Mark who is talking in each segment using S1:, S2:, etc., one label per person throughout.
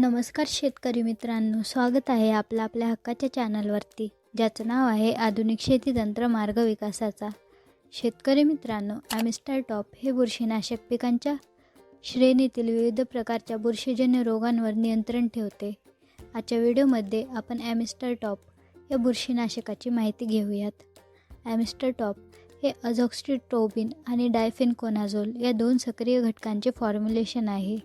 S1: नमस्कार शेतकरी मित्रांनो स्वागत आहे आपलं आपल्या हक्काच्या चॅनलवरती ज्याचं नाव आहे आधुनिक शेती तंत्र मार्ग विकासाचा. शेतकरी मित्रांनो ॲमिस्टर टॉप हे बुरशीनाशक पिकांच्या श्रेणीतील विविध प्रकारच्या बुरशीजन्य रोगांवर नियंत्रण ठेवते. आजच्या व्हिडिओमध्ये आपण ॲमिस्टर टॉप या बुरशीनाशकाची माहिती घेऊयात. ॲमिस्टर टॉप हे अझॉक्स्ट्रिट्रोबिन आणि डायफेनकोनाझोल या दोन सक्रिय घटकांचे फॉर्म्युलेशन आहे.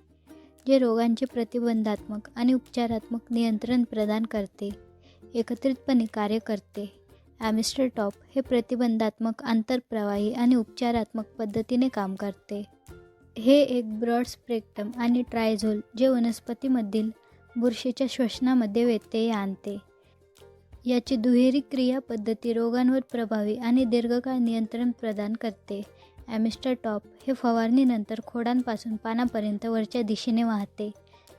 S1: जे रोगांचे प्रतिबंधात्मक आणि उपचारात्मक नियंत्रण प्रदान करते एकत्रितपणे कार्य करते. ॲमिस्टर टॉप हे प्रतिबंधात्मक आंतरप्रवाही आणि उपचारात्मक पद्धतीने काम करते. हे एक ब्रॉड स्प्रेक्टम आणि ट्रायझोल जे वनस्पतीमधील बुरशीच्या श्वसनामध्ये व्यत्यय आणते. याची दुहेरी क्रिया पद्धती रोगांवर प्रभावी आणि दीर्घकाळ नियंत्रण प्रदान करते. ॲमिस्टर टॉप हे फवारणीनंतर खोडांपासून पानापर्यंत वरच्या दिशेने वाहते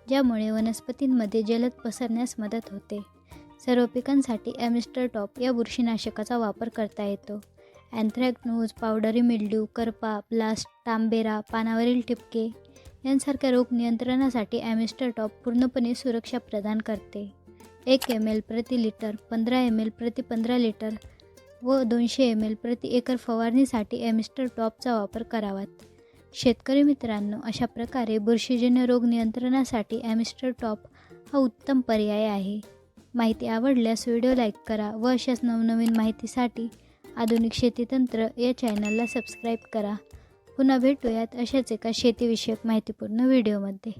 S1: ज्यामुळे वनस्पतींमध्ये जलद पसरण्यास मदत होते. सर्व पिकांसाठी ॲमिस्टर टॉप या बुरशीनाशकाचा वापर करता येतो. अँथ्रॅक्नोज पावडरी मिल्ड्यू करपा ब्लास्ट तांबेरा पानावरील ठिपके यांसारख्या रोग नियंत्रणासाठी ॲमिस्टर टॉप पूर्णपणे सुरक्षा प्रदान करते. एक एम एल प्रति लिटर पंधरा एम एल प्रति पंधरा लिटर व दोनशे एम एल प्रति एकर फवारणीसाठी एमिस्टर टॉपचा वापर करावात शेतकरी मित्रांनो अशा प्रकारे बुरशीजन्य रोग नियंत्रणासाठी ॲमिस्टर टॉप हा उत्तम पर्याय आहे. माहिती आवडल्यास व्हिडिओ लाईक करा व अशाच नवनवीन माहितीसाठी आधुनिक शेतीतंत्र या चॅनलला सबस्क्राईब करा. पुन्हा भेटूयात अशाच एका शेतीविषयक माहितीपूर्ण व्हिडिओमध्ये.